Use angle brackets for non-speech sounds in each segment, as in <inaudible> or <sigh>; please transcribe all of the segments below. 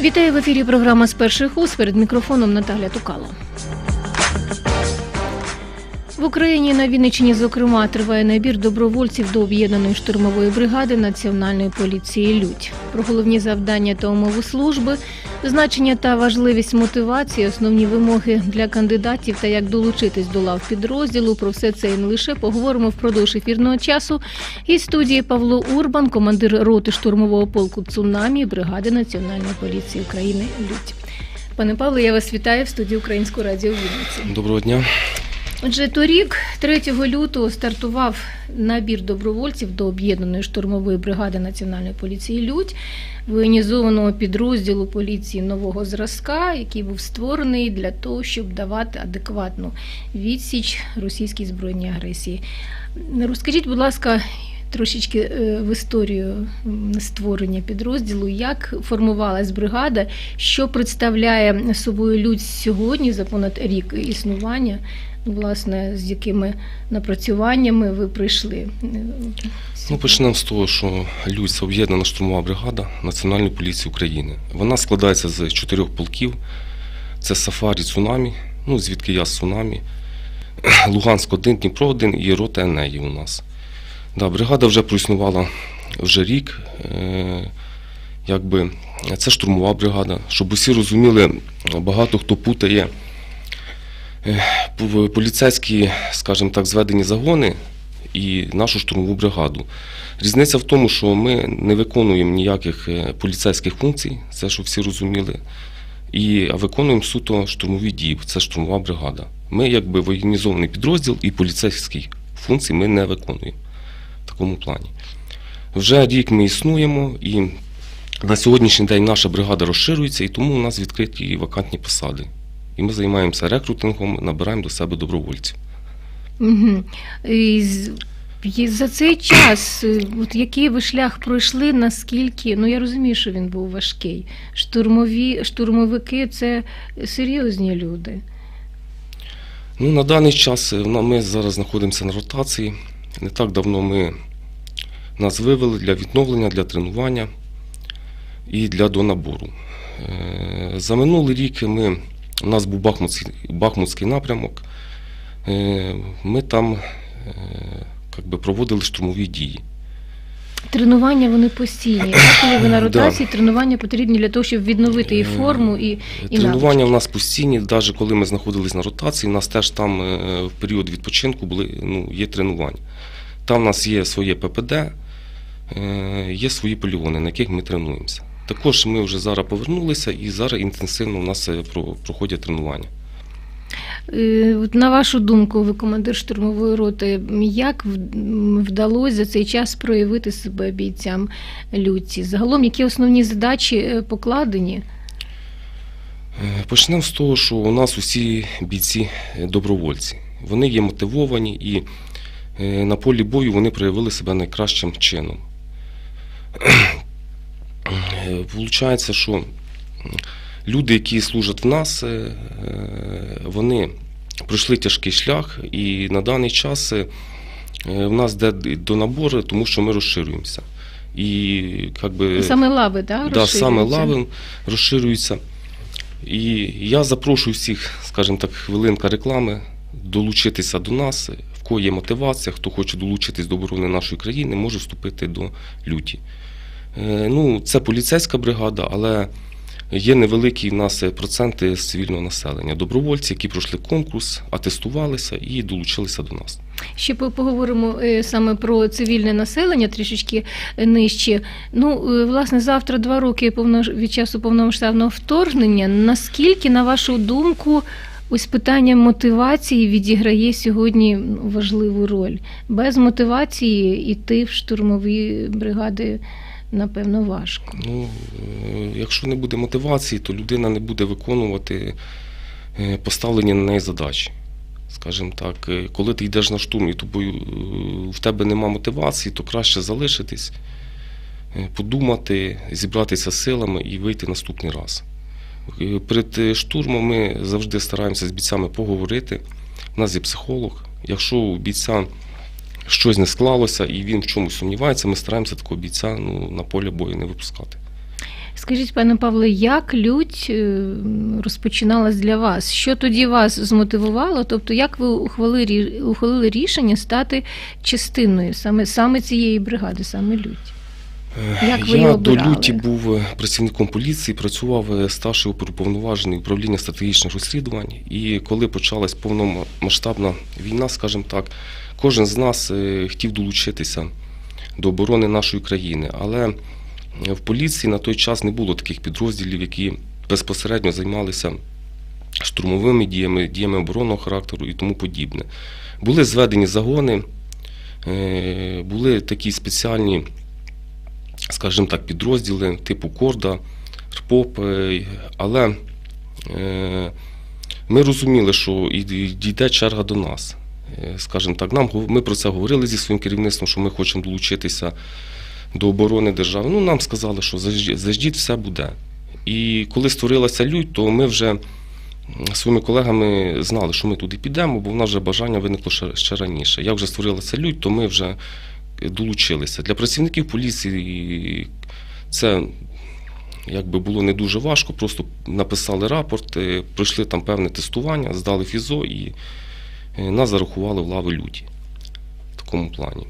Вітаю в ефірі. Програма з перших уз перед мікрофоном Наталя Тукало. В Україні на Вінниччині, зокрема, триває набір добровольців до об'єднаної штурмової бригади Національної поліції Людь. Про головні завдання та умови служби, значення та важливість мотивації, основні вимоги для кандидатів та як долучитись до лав підрозділу. Про все це і не лише поговоримо впродовж ефірного часу. Із студії Павло Урбан, командир роти штурмового полку Цунамі бригади Національної поліції України Людь. Пане Павло, я вас вітаю в студії Українського радіо Вінниці. Доброго дня. Отже, торік, 3 лютого, стартував набір добровольців до об'єднаної штурмової бригади Національної поліції Людь, воєнізованого підрозділу поліції нового зразка, який був створений для того, щоб давати адекватну відсіч російській збройній агресії. Розкажіть, будь ласка. Трошечки е, в історію створення підрозділу, як формувалась бригада, що представляє собою людь сьогодні за понад рік існування, власне, з якими напрацюваннями ви прийшли? Ну, почнемо з того, що Людь це об'єднана штурмова бригада Національної поліції України. Вона складається з чотирьох полків: це Сафарі Цунамі, ну звідки я з Цунамі, <clears throat> Луганськ 1, Дніпро 1 і рота Енеї у нас. Да, бригада вже проіснувала вже рік. Е, якби, це штурмова бригада. Щоб усі розуміли, багато хто путає поліцейські, скажімо так, зведені загони і нашу штурмову бригаду. Різниця в тому, що ми не виконуємо ніяких е, поліцейських функцій, це щоб всі розуміли. І виконуємо суто штурмові дії, це штурмова бригада. Ми якби воєнізований підрозділ і поліцейські функції ми не виконуємо в такому плані. Вже рік ми існуємо і на сьогоднішній день наша бригада розширюється, і тому у нас відкриті вакантні посади. І ми займаємося рекрутингом, набираємо до себе добровольців. Угу. І за цей час, е, от який ви шлях пройшли, наскільки, ну я розумію, що він був важкий. Штурмові, штурмовики це серйозні люди. Ну, на даний час е, ми зараз знаходимося на ротації. Не так давно ми нас вивели для відновлення, для тренування і для донабору. Е, За минулий рік ми, у нас був Бахмутський, Бахмутський напрямок. Е, Ми там е, би, проводили штурмові дії. Тренування вони постійні. Коли <coughs> ви на Да. ротації, тренування потрібні для того, щоб відновити і форму, і, і Тренування навички. в нас постійні, навіть коли ми знаходились на ротації, у нас теж там е, в період відпочинку були, ну, є тренування. Там у нас є своє ППД, е, є свої полігони, на яких ми тренуємося. Також ми вже зараз повернулися і зараз інтенсивно у нас е, проходять тренування. Е, На вашу думку, ви командир штурмової роти, як вдалося за цей час проявити себе бійцям люці? Загалом, які основні задачі е, покладені? Почнемо з того, що у нас усі бійці добровольці. Вони є мотивовані і на полі бою вони проявили себе найкращим чином. Е, Получається, що люди, які служать в нас, е, е, вони пройшли тяжкий шлях, і на даний час е, е, в нас йде до набору, тому що ми розширюємося. І, як би, Саме лави, так? Да, саме лави розширюються. І я запрошую всіх, скажімо так, хвилинка реклами, долучитися до нас. В кого є мотивація, хто хоче долучитись до оборони нашої країни, може вступити до люті. Е, Ну, це поліцейська бригада, але є невеликі в нас проценти з цивільного населення. Добровольці, які пройшли конкурс, атестувалися і долучилися до нас. Ще по- поговоримо е, саме про цивільне населення трішечки е, нижче. Ну, е, власне, завтра два роки від часу повномасштабного вторгнення. Наскільки, на вашу думку, ось питання мотивації відіграє сьогодні важливу роль? Без мотивації йти в штурмові бригади, напевно, важко. Ну, е, якщо не буде мотивації, то людина не буде виконувати е, поставлені на неї задачі. Скажімо так, е, коли ти йдеш на штурм і тобою в тебе нема мотивації, то краще залишитись, подумати, зібратися силами і вийти наступний раз. Перед штурмом ми завжди стараємося з бійцями поговорити. У нас є психолог. Якщо у бійця щось не склалося і він в чомусь сумнівається, ми стараємося такого бійця ну, на поле бою не випускати. Скажіть, пане Павле, як лють е, розпочиналась для вас? Що тоді вас змотивувало? Тобто, як ви ухвалили, ухвалили рішення стати частиною саме, саме цієї бригади, саме лють? Як ви Я до люті був е, працівником поліції, працював е, старший оперуповноважений управління стратегічних розслідувань. І коли почалась повномасштабна війна, скажімо так, кожен з нас е, хотів долучитися до оборони нашої країни. Але в поліції на той час не було таких підрозділів, які безпосередньо займалися штурмовими діями, діями оборонного характеру і тому подібне. Були зведені загони, е, були такі спеціальні скажімо так, підрозділи типу Корда, РПОП, е, але ми розуміли, що дійде черга до нас. Е, Скажімо так, нам ми про це говорили зі своїм керівництвом, що ми хочемо долучитися до оборони держави. Ну, нам сказали, що заждіть, все буде. І коли створилася лють, то ми вже своїми колегами знали, що ми туди підемо, бо в нас вже бажання виникло ще, раніше. Як вже створилася лють, то ми вже долучилися. Для працівників поліції це якби було не дуже важко, просто написали рапорт, е, пройшли там певне тестування, здали фізо і е, нас зарахували в лави люті в такому плані.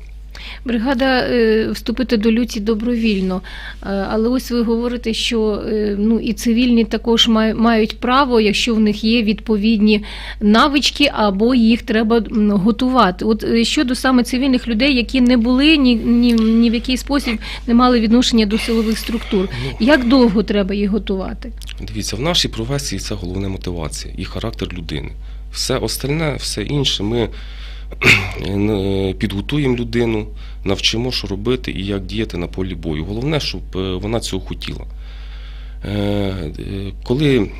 Бригада е, вступити до люті добровільно. Е, Але ось ви говорите, що е, ну, і цивільні також мають право, якщо в них є відповідні навички, або їх треба готувати. От е, щодо саме цивільних людей, які не були ні, ні, ні в який спосіб не мали відношення до силових структур. Як довго треба їх готувати? Дивіться, в нашій професії це головна мотивація і характер людини. Все остальне, все інше ми <clears throat> е, підготуємо людину, навчимо, що робити і як діяти на полі бою. Головне, щоб е, вона цього хотіла. Е, Коли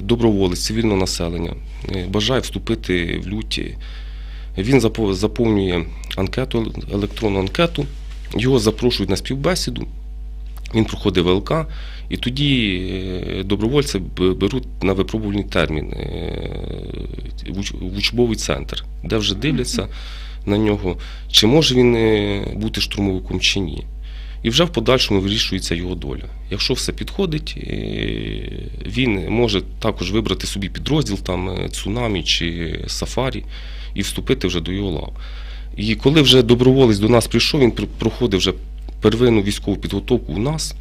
доброволець цивільного населення бажає вступити в люті, він заповнює анкету, електронну анкету, його запрошують на співбесіду, він проходить ВЛК, і тоді е, добровольці беруть на випробувальний термін е, в учбовий центр, де вже дивляться на нього, чи може він е, бути штурмовиком чи ні. І вже в подальшому вирішується його доля. Якщо все підходить, е, він може також вибрати собі підрозділ, там е, цунамі чи сафарі, і вступити вже до його лав. І коли вже доброволець до нас прийшов, він проходив вже первинну військову підготовку у нас.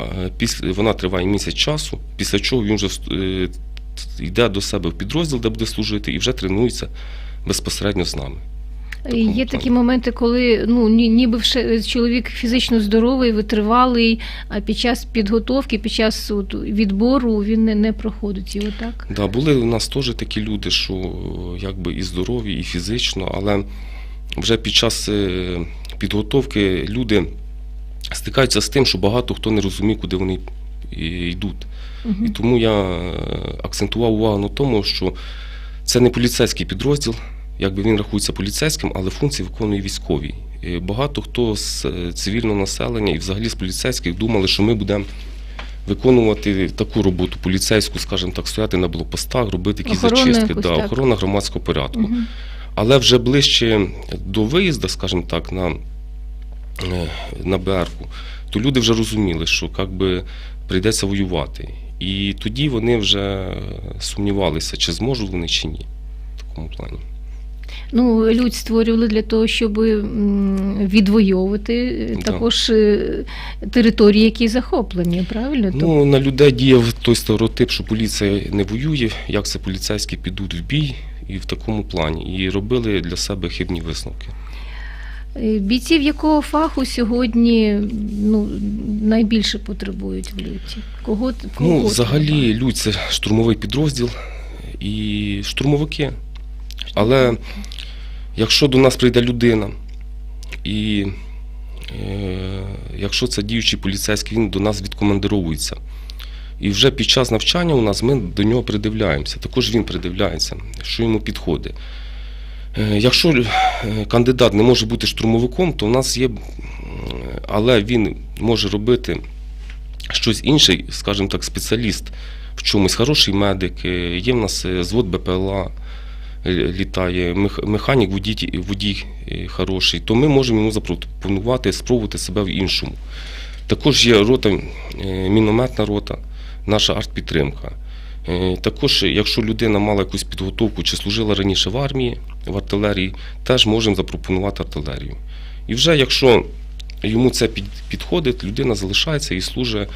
Е, Після, вона триває місяць часу, після чого він вже е, йде до себе в підрозділ, де буде служити, і вже тренується безпосередньо з нами. такому Є плані. такі моменти, коли ну ні- ніби чоловік фізично здоровий, витривалий, а під час підготовки, під час от, відбору він не, не проходить його, так? Да, були у нас теж такі люди, що е, якби і здорові, і фізично, але вже під час е, підготовки люди стикаються з тим, що багато хто не розуміє, куди вони йдуть. І Угу. тому я е, акцентував увагу на тому, що це не поліцейський підрозділ, якби він рахується поліцейським, але функції виконує військові. І Багато хто з е, цивільного населення і взагалі з поліцейських думали, що ми будемо виконувати таку роботу поліцейську, скажімо так, стояти на блокпостах, робити якісь Охорона зачистки, якусь, да, так. охорона громадського порядку. Угу. Але вже ближче до виїзду, скажімо так, на, на БРку, то люди вже розуміли, що як би, прийдеться воювати. І тоді вони вже сумнівалися, чи зможуть вони, чи ні. В такому плані. Ну, людь створювали для того, щоб відвоювати е, Да. також е, території, які захоплені, правильно? Ну, на людей діяв той стереотип, що поліція не воює, як це поліцейські підуть в бій, і в такому плані. І робили для себе хибні висновки. Е, Бійців якого фаху сьогодні ну, найбільше потребують в люті? Кого, кого Ну, взагалі, Людь це штурмовий підрозділ і штурмовики. Але якщо до нас прийде людина, і е, якщо це діючий поліцейський, він до нас відкомандировується. І вже під час навчання у нас ми до нього придивляємося. Також він придивляється, що йому підходить. Е, Якщо е, кандидат не може бути штурмовиком, то в нас є, але він може робити щось інше, скажімо так, спеціаліст в чомусь, хороший медик, е, є в нас звод БПЛА, літає, механік, водій, водій хороший, то ми можемо йому запропонувати спробувати себе в іншому. Також є рота, мінометна рота, наша артпідтримка. Е, Також, якщо людина мала якусь підготовку чи служила раніше в армії, в артилерії, теж можемо запропонувати артилерію. І вже якщо йому це підходить, людина залишається і служить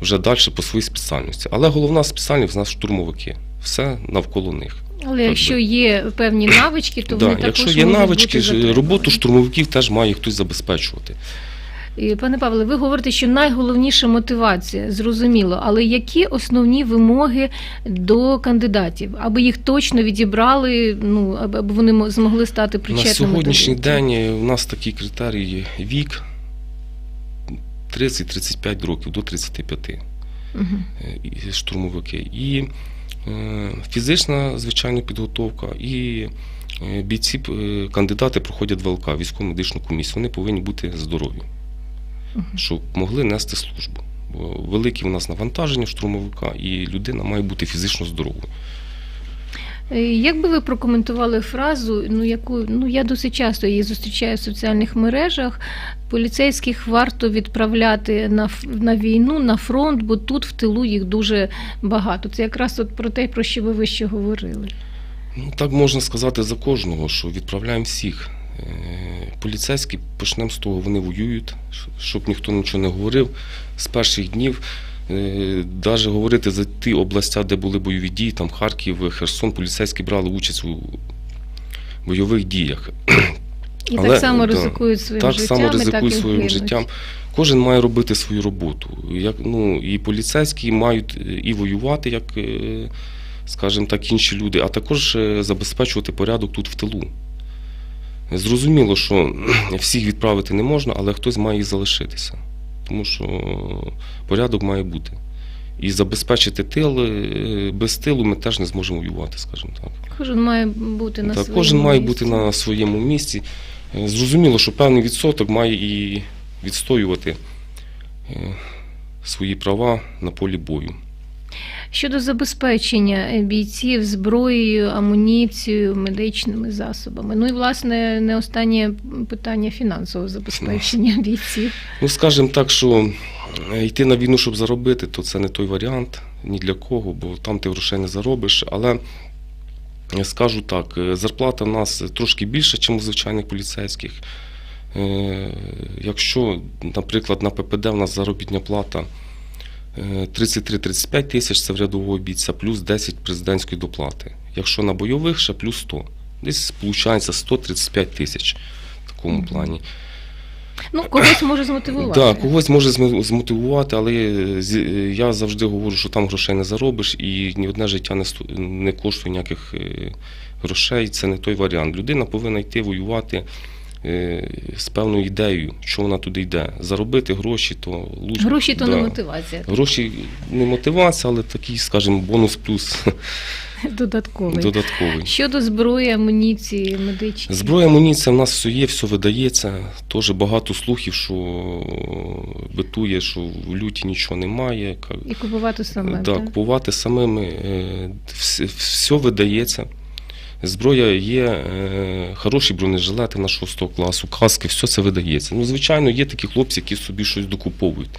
вже далі по своїй спеціальності. Але головна спеціальність в нас штурмовики. Все навколо них. Але якщо є певні <coughs> навички, то Да, вони також якщо є навички, роботу штурмовиків теж має хтось забезпечувати. І, Пане Павле, ви говорите, що найголовніша мотивація, зрозуміло, але які основні вимоги до кандидатів, аби їх точно відібрали, ну аби вони змогли стати причетними На сьогоднішній день у нас такий критерій вік 30-35 років до 35 Мгм. е, штурмовики. І е, фізична, звичайно, підготовка, і е, бійці, кандидати проходять ВЛК, військово медичну комісію. Вони повинні бути здорові. Щоб могли нести службу. Бо велике у нас навантаження штурмовика, і людина має бути фізично здоровою. Е, Як би ви прокоментували фразу, ну яку ну я досить часто її зустрічаю в соціальних мережах. Поліцейських варто відправляти на на війну, на фронт, бо тут в тилу їх дуже багато. Це якраз от про те, про що ви вище говорили. Ну, так можна сказати за кожного, що відправляємо всіх. Е, Поліцейські, почнемо з того, вони воюють, щоб ніхто нічого не говорив. З перших днів навіть говорити за ті областя, де були бойові дії, там Харків, Херсон, поліцейські брали участь у бойових діях. <clears throat> І Але, так само да, ризикують своїм так життям, само ризикують так і своїм гинуть. життям. Кожен має робити свою роботу. Як, ну, і поліцейські мають е, і воювати, як, е, скажімо так, інші люди, а також е, забезпечувати порядок тут в тилу. Зрозуміло, що <clears throat> всіх відправити не можна, але хтось має і залишитися. Тому що порядок має бути. І забезпечити тил, е, без тилу ми теж не зможемо воювати, скажімо так. Кожен має бути на Так, своєму кожен має місці. бути на своєму місці. Е, Зрозуміло, що певний відсоток має і відстоювати е, свої права на полі бою. Щодо забезпечення е, бійців зброєю, амуніцією, медичними засобами. Ну і власне не останнє питання фінансового забезпечення бійців. Ну, скажімо так, що е, йти на війну, щоб заробити, то це не той варіант ні для кого, бо там ти грошей не заробиш. Але скажу так, е, зарплата в нас трошки більша, ніж у звичайних поліцейських. Якщо, наприклад, на ППД в нас заробітня плата 33-35 тисяч це в рядового бійця, плюс 10 президентської доплати. Якщо на бойових, ще плюс 100. Десь виходить 135 тисяч в такому плані. Ну, когось може змотивувати. Так, когось може змотивувати, але е, е, я завжди говорю, що там грошей не заробиш, і ні одне життя не, сто- не коштує ніяких е, грошей. Це не той варіант. Людина повинна йти воювати е, з певною ідеєю, що вона туди йде. Заробити гроші, то лучше. Гроші то да. не мотивація. Гроші не мотивація, але такий, скажімо, бонус плюс <laughs> Додатковий. додатковий. Щодо зброї, амуніції, медичної. Зброя, амуніція в нас все є, все видається. Теж багато слухів, що битує, що в люті нічого немає. І купувати саме. Да, так? купувати самими. е, Все, все видається. Зброя є, е, хороші бронежилети на 6 класу, каски, все це видається. Ну, звичайно, є такі хлопці, які собі щось докуповують.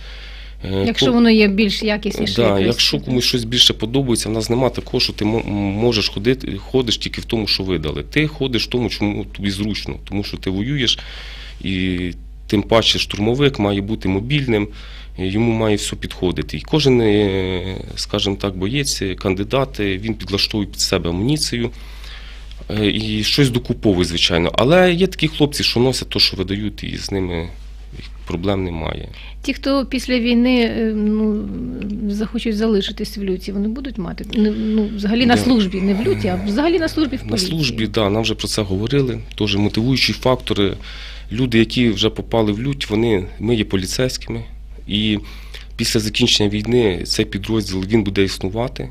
Е, Якщо воно є більш якісніше. Да, якось. якщо комусь щось більше подобається, в нас немає такого, що ти можеш ходити, ходиш тільки в тому, що видали. Ти ходиш в тому, чому тобі зручно, тому що ти воюєш, і тим паче штурмовик має бути мобільним, йому має все підходити. І кожен, е, скажімо так, боєць, кандидат, він підлаштовує під себе амуніцію. Е, І щось докуповує, звичайно. Але є такі хлопці, що носять те, що видають, і з ними проблем немає. Ті, хто після війни е, ну, захочуть залишитись в люті, вони будуть мати ну, взагалі на службі, не в люті, а взагалі на службі в На поліції. службі, да, нам вже про це говорили. Теж мотивуючі фактори. Люди, які вже попали в лють, вони, ми є поліцейськими. І після закінчення війни цей підрозділ він буде існувати.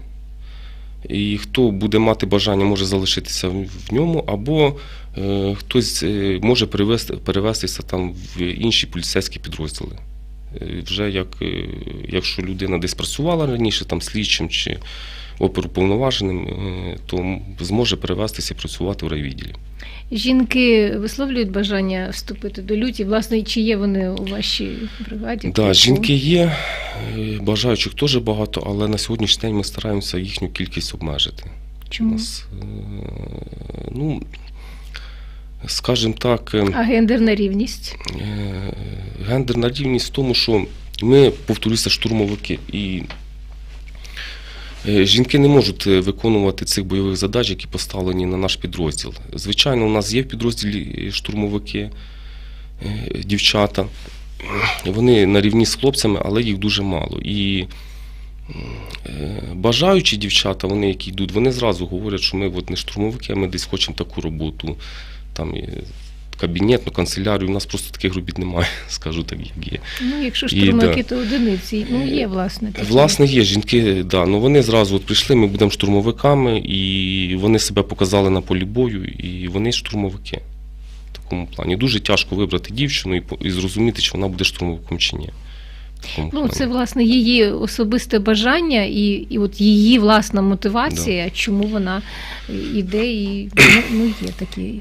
І хто буде мати бажання, може залишитися в ньому, або е, хтось е, може перевести, перевестися там в інші поліцейські підрозділи. Е, Вже як, якщо людина десь працювала раніше, там слідчим чи оперуповноваженим, е, то зможе перевестися працювати в райвідділі. Жінки висловлюють бажання вступити до люті. Власне, чи є вони у вашій бригаді? Да, жінки є, е, бажаючих теж багато, але на сьогоднішній день ми стараємося їхню кількість обмежити. У нас, е, ну, скажімо так, А гендерна рівність? Гендерна рівність в тому, що ми, повторюся, штурмовики, і жінки не можуть е, виконувати цих бойових задач, які поставлені на наш підрозділ. Звичайно, у нас є в підрозділі штурмовики, е, дівчата. Вони на рівні з хлопцями, але їх дуже мало. І е, бажаючі дівчата, вони які йдуть, вони зразу говорять, що ми от не штурмовики, а ми десь хочемо таку роботу. Там, е, кабінетну канцелярію, у нас просто таких робіт немає, <laughs> скажу так, як є. Ну, якщо І, штурмовики, да. то одиниці. Ну, є, власне. такі. Власне, є жінки, да, ну вони зразу от прийшли, ми будемо штурмовиками, і вони себе показали на полі бою, і вони штурмовики в такому плані. Дуже тяжко вибрати дівчину і, і зрозуміти, чи вона буде штурмовиком чи ні. Ну, це власне її особисте бажання і, і от її власна мотивація, чому вона іде і ну, ну, є такі.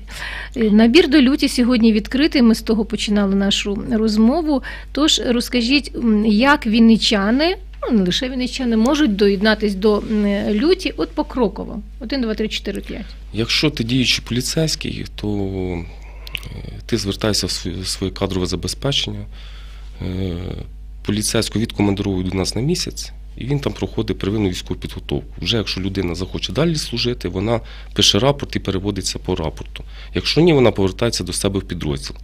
Е, Набір до люті сьогодні відкритий. Ми з того починали нашу розмову. Тож розкажіть, як вінничани, ну не лише вінничани, можуть доєднатись до люті от покроково. 1, 2, 3, 4, 5. Якщо ти діючий поліцейський, то е, ти звертаєшся в своє, своє кадрове забезпечення. Поліцейську відкомандировують до нас на місяць, і він там проходить первинну військову підготовку. Вже якщо людина захоче далі служити, вона пише рапорт і переводиться по рапорту. Якщо ні, вона повертається до себе в підрозділ.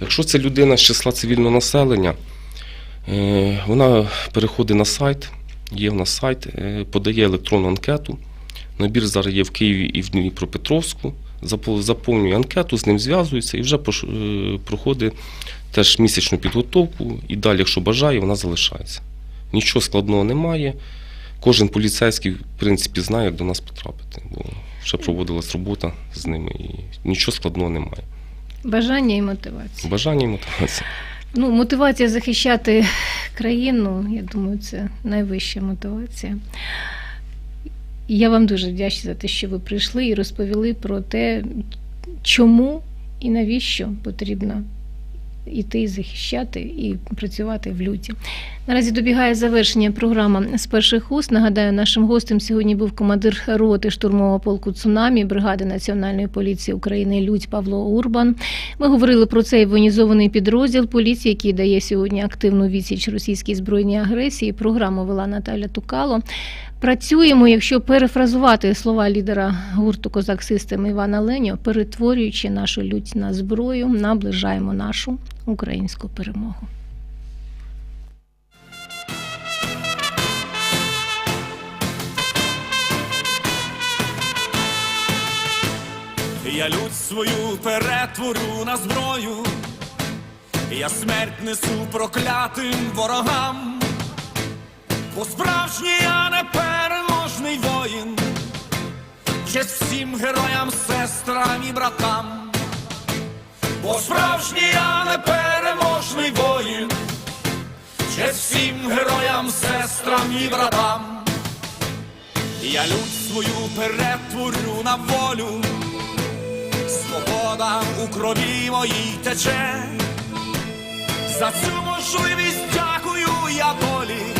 Якщо це людина з числа цивільного населення, е, вона переходить на сайт, є в нас сайт, е, подає електронну анкету. Набір зараз є в Києві і в Дніпропетровську. Заповнює анкету, з ним зв'язується і вже е, проходить теж місячну підготовку. І далі, якщо бажає, вона залишається. Нічого складного немає. Кожен поліцейський, в принципі, знає, як до нас потрапити, бо вже проводилась робота з ними, і нічого складного немає. Бажання і мотивація. Бажання і мотивація. Ну, мотивація захищати країну, я думаю, це найвища мотивація. Я вам дуже вдячна за те, що ви прийшли і розповіли про те, чому і навіщо потрібно іти захищати і працювати в люті. Наразі добігає завершення програма з перших уст. Нагадаю, нашим гостем сьогодні був командир роти штурмового полку Цунамі бригади Національної поліції України Людь Павло Урбан. Ми говорили про цей воєнізований підрозділ поліції, який дає сьогодні активну відсіч російській збройній агресії. Програму вела Наталя Тукало. Працюємо, якщо перефразувати слова лідера гурту Козак Систем Івана Леньо, перетворюючи нашу лють на зброю, наближаємо нашу українську перемогу. Я лють свою перетворю на зброю, я смерть несу проклятим ворогам, бо справжній я непереможний воїн, честь всім героям, сестрам і братам, бо справжній я непереможний воїн, честь всім героям, сестрам і братам. Я лють свою перетворю на волю. Свобода у крові моїй тече. За цю можливість дякую я долі,